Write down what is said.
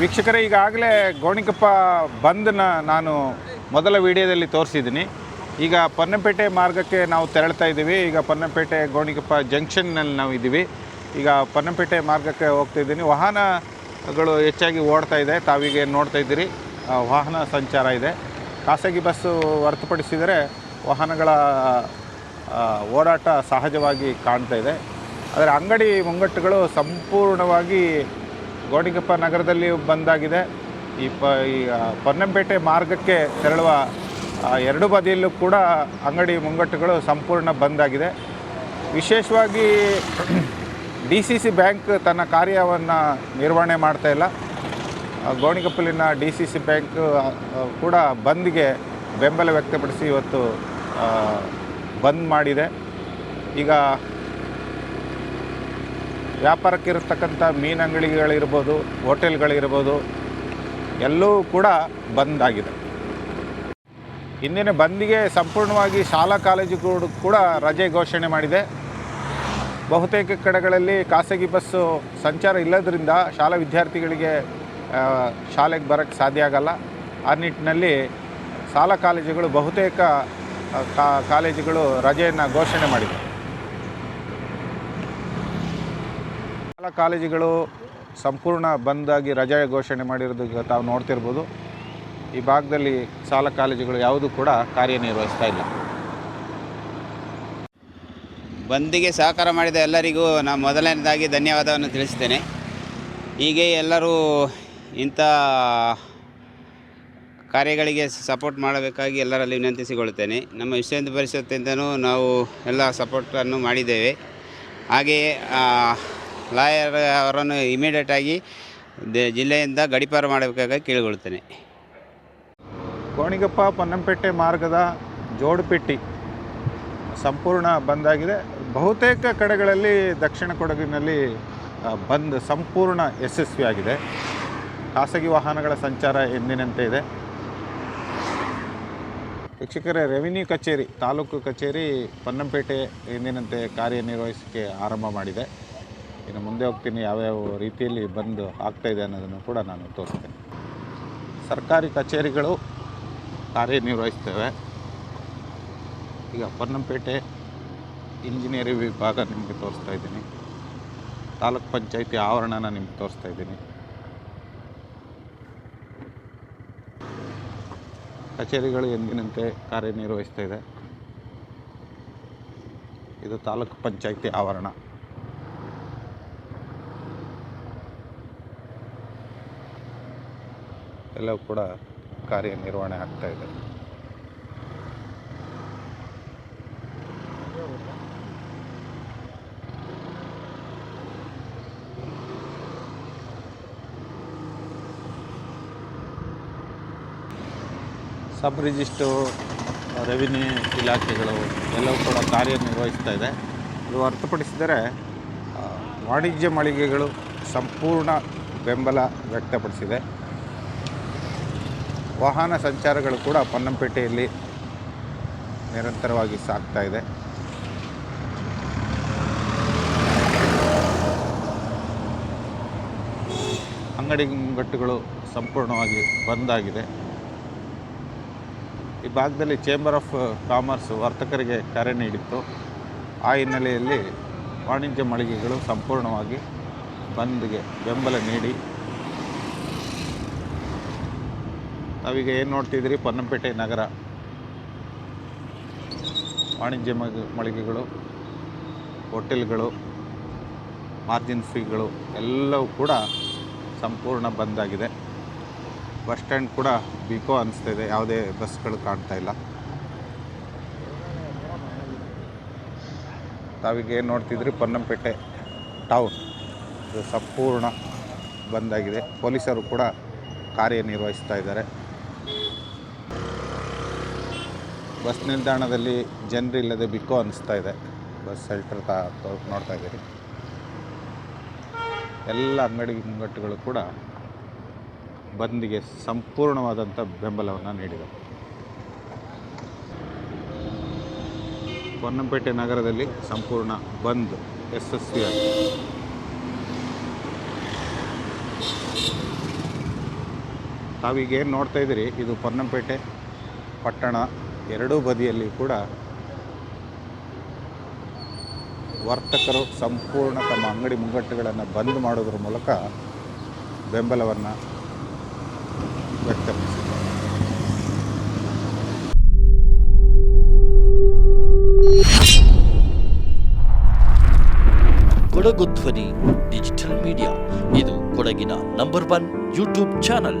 ವೀಕ್ಷಕರೇ, ಈಗಾಗಲೇ ಗೋಣಿಕಪ್ಪ ಬಂದನ್ನ ನಾನು ಮೊದಲ ವಿಡಿಯೋದಲ್ಲಿ ತೋರಿಸಿದ್ದೀನಿ. ಈಗ ಪೊನ್ನಂಪೇಟೆ ಮಾರ್ಗಕ್ಕೆ ನಾವು ತೆರಳ್ತಾ ಇದ್ದೀವಿ. ಈಗ ಪೊನ್ನಂಪೇಟೆ ಗೋಣಿಕಪ್ಪ ಜಂಕ್ಷನ್ನಲ್ಲಿ ನಾವು ಇದ್ದೀವಿ. ಈಗ ಪೊನ್ನಂಪೇಟೆ ಮಾರ್ಗಕ್ಕೆ ಹೋಗ್ತಾ ಇದ್ದೀನಿ. ವಾಹನಗಳು ಹೆಚ್ಚಾಗಿ ಓಡ್ತಾ ಇದೆ. ತಾವೀಗ ನೋಡ್ತಾ ಇದ್ದೀರಿ. ವಾಹನ ಸಂಚಾರ ಇದೆ. ಖಾಸಗಿ ಬಸ್ಸು ಹೊರತುಪಡಿಸಿದರೆ ವಾಹನಗಳ ಓಡಾಟ ಸಹಜವಾಗಿ ಕಾಣ್ತಾ ಇದೆ. ಆದರೆ ಅಂಗಡಿ ಮುಂಗಟ್ಟುಗಳು ಸಂಪೂರ್ಣವಾಗಿ ಗೋಣಿಕೊಪ್ಪ ನಗರದಲ್ಲಿ ಬಂದಾಗಿದೆ. ಈ ಪ, ಈ ಪೊನ್ನಂಪೇಟೆ ಮಾರ್ಗಕ್ಕೆ ತೆರಳುವ ಎರಡು ಬದಿಯಲ್ಲೂ ಕೂಡ ಅಂಗಡಿ ಮುಂಗಟ್ಟುಗಳು ಸಂಪೂರ್ಣ ಬಂದಾಗಿದೆ. ವಿಶೇಷವಾಗಿ ಡಿ ಸಿ ಸಿ ಬ್ಯಾಂಕ್ ತನ್ನ ಕಾರ್ಯವನ್ನು ನಿರ್ವಹಣೆ ಮಾಡ್ತಾ ಇಲ್ಲ. ಗೋಣಿಗಪ್ಪಲಿನ ಡಿ ಸಿ ಸಿ ಬ್ಯಾಂಕ್ ಕೂಡ ಬಂದ್ಗೆ ಬೆಂಬಲ ವ್ಯಕ್ತಪಡಿಸಿ ಇವತ್ತು ಬಂದ್ ಮಾಡಿದೆ. ಈಗ ವ್ಯಾಪಾರಕ್ಕಿರತಕ್ಕಂಥ ಮೀನು ಅಂಗಡಿಗಳಿರ್ಬೋದು, ಹೋಟೆಲ್ಗಳಿರ್ಬೋದು, ಎಲ್ಲವೂ ಕೂಡ ಬಂದ್ ಆಗಿದೆ ಇಂದಿನ ಬಂದಿಗೆ ಸಂಪೂರ್ಣವಾಗಿ ಶಾಲಾ ಕಾಲೇಜುಗಳು ಕೂಡ ರಜೆ ಘೋಷಣೆ ಮಾಡಿದೆ. ಬಹುತೇಕ ಕಡೆಗಳಲ್ಲಿ ಖಾಸಗಿ ಬಸ್ಸು ಸಂಚಾರ ಇಲ್ಲದರಿಂದ ಶಾಲಾ ವಿದ್ಯಾರ್ಥಿಗಳಿಗೆ ಶಾಲೆಗೆ ಬರೋಕ್ಕೆ ಸಾಧ್ಯ ಆಗಲ್ಲ. ಆ ನಿಟ್ಟಿನಲ್ಲಿ ಶಾಲಾ ಕಾಲೇಜುಗಳು ಬಹುತೇಕ ಕಾಲೇಜುಗಳು ರಜೆಯನ್ನು ಘೋಷಣೆ ಮಾಡಿದೆ ಶಾಲಾ ಕಾಲೇಜುಗಳು ಸಂಪೂರ್ಣ ಬಂದಾಗಿ ರಜೆ ಘೋಷಣೆ ಮಾಡಿರೋದು ತಾವು ನೋಡ್ತಿರ್ಬೋದು. ಈ ಭಾಗದಲ್ಲಿ ಶಾಲಾ ಕಾಲೇಜುಗಳು ಯಾವುದೂ ಕೂಡ ಕಾರ್ಯನಿರ್ವಹಿಸ್ತಾ ಇಲ್ಲ. ಬಂದಿಗೆ ಸಹಕಾರ ಮಾಡಿದ ಎಲ್ಲರಿಗೂ ನಾನು ಮೊದಲನೇದಾಗಿ ಧನ್ಯವಾದವನ್ನು ತಿಳಿಸ್ತೇನೆ. ಹೀಗೆ ಎಲ್ಲರೂ ಇಂಥ ಕಾರ್ಯಗಳಿಗೆ ಸಪೋರ್ಟ್ ಮಾಡಬೇಕಾಗಿ ಎಲ್ಲರಲ್ಲಿ ವಿನಂತಿಸಿಕೊಳ್ಳುತ್ತೇನೆ. ನಮ್ಮ ವಿಶ್ವ ಪರಿಷತ್ತಿಂದನೂ ನಾವು ಎಲ್ಲ ಸಪೋರ್ಟನ್ನು ಮಾಡಿದ್ದೇವೆ. ಹಾಗೆಯೇ ಲಾಯರ್ ಅವರನ್ನು ಇಮಿಡಿಯೇಟಾಗಿ ದೆ- ಜಿಲ್ಲೆಯಿಂದ ಗಡಿಪಾರು ಮಾಡಬೇಕಾಗಿ ಕೇಳಿಕೊಳ್ತೇನೆ. ಕೋಣಿಗಪ್ಪ ಪೊನ್ನಂಪೇಟೆ ಮಾರ್ಗದ ಜೋಡುಪೆಟ್ಟಿ ಸಂಪೂರ್ಣ ಬಂದಾಗಿದೆ ಬಹುತೇಕ ಕಡೆಗಳಲ್ಲಿ ದಕ್ಷಿಣ ಕೊಡಗಿನಲ್ಲಿ ಬಂದ್ ಸಂಪೂರ್ಣ ಯಶಸ್ವಿಯಾಗಿದೆ ಖಾಸಗಿ ವಾಹನಗಳ ಸಂಚಾರ ಎಂದಿನಂತೆ ಇದೆ. ವೀಕ್ಷಕರೇ, ರೆವಿನ್ಯೂ ಕಚೇರಿ, ತಾಲೂಕು ಕಚೇರಿ ಪೊನ್ನಂಪೇಟೆ ಎಂದಿನಂತೆ ಕಾರ್ಯನಿರ್ವಹಿಸಕ್ಕೆ ಆರಂಭ ಮಾಡಿದೆ. ಇನ್ನು ಮುಂದೆ ಹೋಗ್ತೀನಿ, ಯಾವ್ಯಾವ ರೀತಿಯಲ್ಲಿ ಬಂದು ಆಗ್ತಾ ಇದೆ ಅನ್ನೋದನ್ನು ಕೂಡ ನಾನು ತೋರಿಸ್ತೇನೆ. ಸರ್ಕಾರಿ ಕಚೇರಿಗಳು ಕಾರ್ಯನಿರ್ವಹಿಸ್ತೇವೆ. ಈಗ ಪೊನ್ನಂಪೇಟೆ ಇಂಜಿನಿಯರಿಂಗ್ ವಿಭಾಗ ನಿಮಗೆ ತೋರಿಸ್ತಾ ಇದ್ದೀನಿ. ತಾಲೂಕ್ ಪಂಚಾಯಿತಿ ಆವರಣನ ನಿಮ್ಗೆ ತೋರಿಸ್ತಾ ಇದ್ದೀನಿ. ಕಚೇರಿಗಳು ಎಂದಿನಂತೆ ಕಾರ್ಯನಿರ್ವಹಿಸ್ತಾ ಇದೆ. ಇದು ತಾಲೂಕು ಪಂಚಾಯಿತಿ ಆವರಣ. ಎಲ್ಲವೂ ಕೂಡ ಕಾರ್ಯನಿರ್ವಹಣೆ ಆಗ್ತಾ ಇದೆ. ಸಬ್ ರಿಜಿಸ್ಟ್ರು, ರೆವಿನ್ಯೂ ಇಲಾಖೆಗಳು ಎಲ್ಲವೂ ಕೂಡ ಕಾರ್ಯನಿರ್ವಹಿಸ್ತಾ ಇದೆ. ಇದು ಹೊರತುಪಡಿಸಿದರೆ ವಾಣಿಜ್ಯ ಮಳಿಗೆಗಳು ಸಂಪೂರ್ಣ ಬೆಂಬಲ ವ್ಯಕ್ತಪಡಿಸಿದೆ. ವಾಹನ ಸಂಚಾರಗಳು ಕೂಡ ಪೊನ್ನಂಪೇಟೆಯಲ್ಲಿ ನಿರಂತರವಾಗಿ ಸಾಗ್ತಾ ಇದೆ. ಅಂಗಡಿ ಮುಂಗಟ್ಟುಗಳು ಸಂಪೂರ್ಣವಾಗಿ ಬಂದಾಗಿದೆ ಈ ಭಾಗದಲ್ಲಿ ಚೇಂಬರ್ ಆಫ್ ಕಾಮರ್ಸ್ ವರ್ತಕರಿಗೆ ಕರೆ ನೀಡಿತ್ತು. ಆ ಹಿನ್ನೆಲೆಯಲ್ಲಿ ವಾಣಿಜ್ಯ ಮಳಿಗೆಗಳು ಸಂಪೂರ್ಣವಾಗಿ ಬಂದ್ಗೆ ಬೆಂಬಲ ನೀಡಿ ನಾವೀಗ ಏನು ನೋಡ್ತಿದ್ದೀರಿ? ಪೊನ್ನಂಪೇಟೆ ನಗರ. ವಾಣಿಜ್ಯ ಮಳಿಗೆಗಳು, ಹೋಟೆಲ್ಗಳು, ಮಾರ್ಜಿನ್ ಫ್ರೀಗಳು ಎಲ್ಲವೂ ಕೂಡ ಸಂಪೂರ್ಣ ಬಂದಾಗಿದೆ ಬಸ್ ಸ್ಟ್ಯಾಂಡ್ ಕೂಡ ಬಿಕೋ ಅನಿಸ್ತಾ ಇದೆ. ಯಾವುದೇ ಬಸ್ಗಳು ಕಾಣ್ತಾ ಇಲ್ಲ. ತಾವೀಗ ಏನು ನೋಡ್ತಿದ್ರಿ? ಪೊನ್ನಂಪೇಟೆ ಟೌನ್. ಇದು ಸಂಪೂರ್ಣ ಬಂದಾಗಿದೆ ಪೊಲೀಸರು ಕೂಡ ಕಾರ್ಯನಿರ್ವಹಿಸ್ತಾ ಇದ್ದಾರೆ. ಬಸ್ ನಿಲ್ದಾಣದಲ್ಲಿ ಜನರಿಲ್ಲದೆ ಬಿಕ್ಕು ಅನಿಸ್ತಾ ಇದೆ. ಬಸ್ ಸೆಲ್ಟರ್ ತಾ ನೋಡ್ತಾ ಇದ್ದೀರಿ. ಎಲ್ಲ ಅಂಗಡಿ ಮುಂಗಟ್ಟುಗಳು ಕೂಡ ಬಂದಿಗೆ ಸಂಪೂರ್ಣವಾದಂಥ ಬೆಂಬಲವನ್ನು ನೀಡಿದೆ. ಪೊನ್ನಂಪೇಟೆ ನಗರದಲ್ಲಿ ಸಂಪೂರ್ಣ ಬಂದ್ ಯಶಸ್ವಿಯಾಗಿದೆ ಏನು ನೋಡ್ತಾ ಇದ್ದೀರಿ, ಇದು ಪೊನ್ನಂಪೇಟೆ ಪಟ್ಟಣ ಎರಡೂ ಬದಿಯಲ್ಲಿ ಕೂಡ ವರ್ತಕರು ಸಂಪೂರ್ಣ ತಮ್ಮ ಅಂಗಡಿ ಮುಂಗಟ್ಟುಗಳನ್ನು ಬಂದ್ ಮಾಡೋದ್ರ ಮೂಲಕ ಬೆಂಬಲವನ್ನು ವ್ಯಕ್ತಪಡಿಸಿದ್ದಾರೆ. ಕೊಡಗು ಧ್ವನಿ ಡಿಜಿಟಲ್ ಮೀಡಿಯಾ ಇದು ಕೊಡಗಿನ number one YouTube channel